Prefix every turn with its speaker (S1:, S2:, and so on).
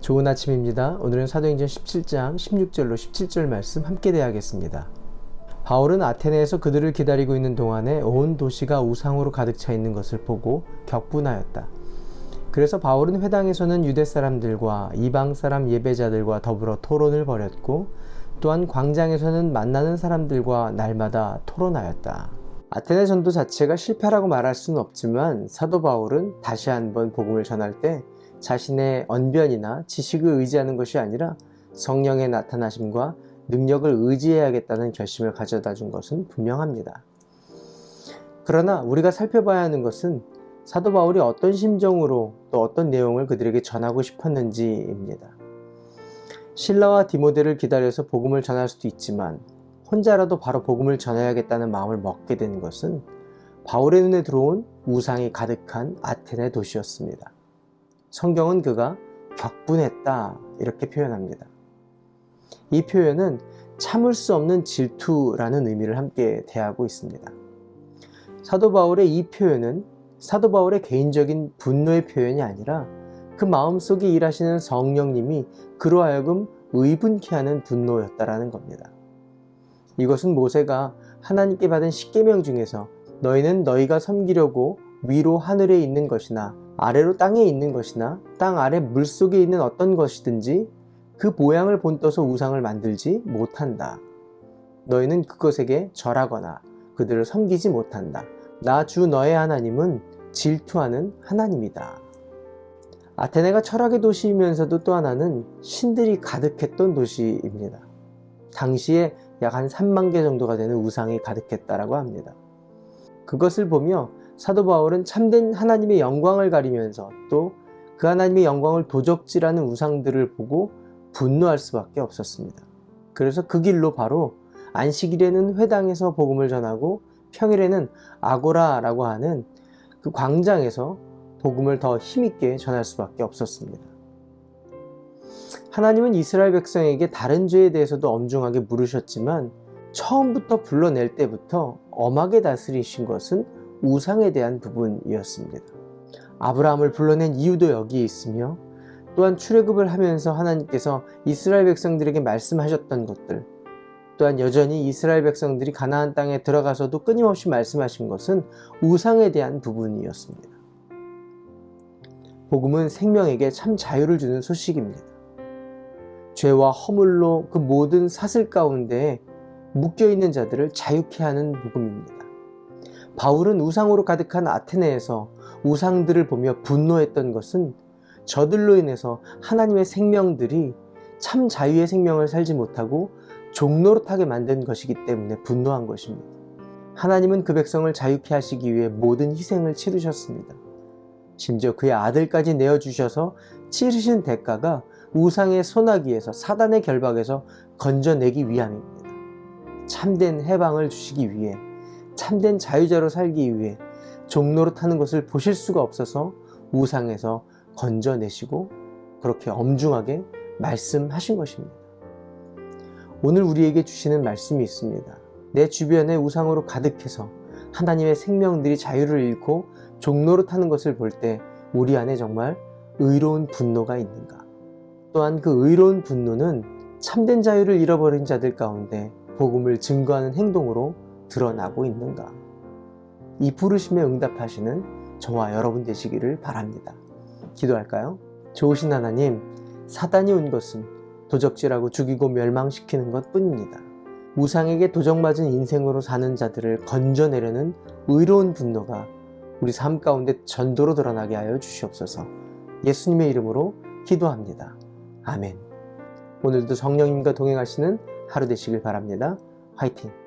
S1: 좋은 아침입니다. 오늘은 사도행전 17장 16절로 17절 말씀 함께 대하겠습니다. 바울은 아테네에서 그들을 기다리고 있는 동안에 온 도시가 우상으로 가득 차 있는 것을 보고 격분하였다. 그래서 바울은 회당에서는 유대 사람들과 이방 사람 예배자들과 더불어 토론을 벌였고 또한 광장에서는 만나는 사람들과 날마다 토론하였다. 아테네 전도 자체가 실패라고 말할 수는 없지만 사도 바울은 다시 한번 복음을 전할 때 자신의 언변이나 지식을 의지하는 것이 아니라 성령의 나타나심과 능력을 의지해야겠다는 결심을 가져다 준 것은 분명합니다. 그러나 우리가 살펴봐야 하는 것은 사도 바울이 어떤 심정으로 또 어떤 내용을 그들에게 전하고 싶었는지입니다. 신라와 디모데를 기다려서 복음을 전할 수도 있지만 혼자라도 바로 복음을 전해야겠다는 마음을 먹게 된 것은 바울의 눈에 들어온 우상이 가득한 아테네 도시였습니다. 성경은 그가 격분했다 이렇게 표현합니다. 이 표현은 참을 수 없는 질투라는 의미를 함께 대하고 있습니다. 사도 바울의 이 표현은 사도 바울의 개인적인 분노의 표현이 아니라 그 마음속에 일하시는 성령님이 그로 하여금 의분케 하는 분노였다라는 겁니다. 이것은 모세가 하나님께 받은 십계명 중에서 너희는 너희가 섬기려고 위로 하늘에 있는 것이나 아래로 땅에 있는 것이나 땅 아래 물 속에 있는 어떤 것이든지 그 모양을 본떠서 우상을 만들지 못한다. 너희는 그것에게 절하거나 그들을 섬기지 못한다. 나 주 너의 하나님은 질투하는 하나님이다. 아테네가 철학의 도시이면서도 또 하나는 신들이 가득했던 도시입니다. 당시에 약 한 3만 개 정도가 되는 우상이 가득했다라고 합니다. 그것을 보며 사도 바울은 참된 하나님의 영광을 가리면서 또 그 하나님의 영광을 도적질하는 우상들을 보고 분노할 수밖에 없었습니다. 그래서 그 길로 바로 안식일에는 회당에서 복음을 전하고 평일에는 아고라라고 하는 그 광장에서 복음을 더 힘있게 전할 수밖에 없었습니다. 하나님은 이스라엘 백성에게 다른 죄에 대해서도 엄중하게 물으셨지만 처음부터 불러낼 때부터 엄하게 다스리신 것은 우상에 대한 부분이었습니다. 아브라함을 불러낸 이유도 여기에 있으며 또한 출애굽을 하면서 하나님께서 이스라엘 백성들에게 말씀하셨던 것들 또한 여전히 이스라엘 백성들이 가나안 땅에 들어가서도 끊임없이 말씀하신 것은 우상에 대한 부분이었습니다. 복음은 생명에게 참 자유를 주는 소식입니다. 죄와 허물로 그 모든 사슬 가운데 묶여 있는 자들을 자유케 하는 복음입니다. 바울은 우상으로 가득한 아테네에서 우상들을 보며 분노했던 것은 저들로 인해서 하나님의 생명들이 참 자유의 생명을 살지 못하고 종노릇하게 만든 것이기 때문에 분노한 것입니다. 하나님은 그 백성을 자유케 하시기 위해 모든 희생을 치르셨습니다. 심지어 그의 아들까지 내어주셔서 치르신 대가가 우상의 소나기에서 사단의 결박에서 건져내기 위함입니다. 참된 해방을 주시기 위해 참된 자유자로 살기 위해 종로로 타는 것을 보실 수가 없어서 우상에서 건져내시고 그렇게 엄중하게 말씀하신 것입니다. 오늘 우리에게 주시는 말씀이 있습니다. 내 주변에 우상으로 가득해서 하나님의 생명들이 자유를 잃고 타는 것을 볼 때 우리 안에 정말 의로운 분노가 있는가? 또한 그 의로운 분노는 참된 자유를 잃어버린 자들 가운데 복음을 증거하는 행동으로 드러나고 있는가? 이 부르심에 응답하시는 저와 여러분 되시기를 바랍니다. 기도할까요? 좋으신 하나님, 사단이 온 것은 도적질하고 죽이고 멸망시키는 것 뿐입니다. 우상에게 도적맞은 인생으로 사는 자들을 건져내려는 의로운 분노가 우리 삶 가운데 전도로 드러나게 하여 주시옵소서. 예수님의 이름으로 기도합니다. 아멘. 오늘도 성령님과 동행하시는 하루 되시길 바랍니다. 화이팅!